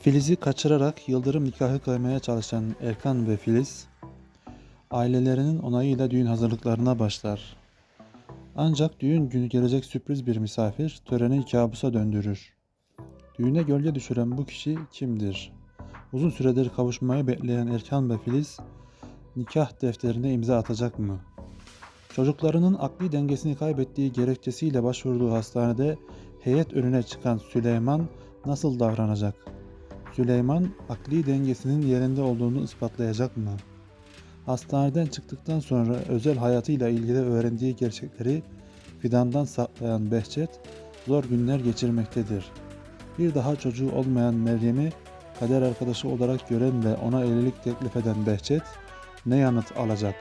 Filiz'i kaçırarak yıldırım nikahı kıymaya çalışan Erkan ve Filiz, ailelerinin onayıyla düğün hazırlıklarına başlar. Ancak düğün günü gelecek sürpriz bir misafir töreni kabusa döndürür. Düğüne gölge düşüren bu kişi kimdir? Uzun süredir kavuşmayı bekleyen Erkan ve Filiz, nikah defterine imza atacak mı? Çocuklarının akli dengesini kaybettiği gerekçesiyle başvurduğu hastanede heyet önüne çıkan Süleyman nasıl davranacak? Süleyman akli dengesinin yerinde olduğunu ispatlayacak mı? Hastaneden çıktıktan sonra özel hayatıyla ilgili öğrendiği gerçekleri Fidan'dan saklayan Behçet zor günler geçirmektedir. Bir daha çocuğu olmayan Meryem'i kader arkadaşı olarak gören ve ona evlilik teklif eden Behçet ne yanıt alacak?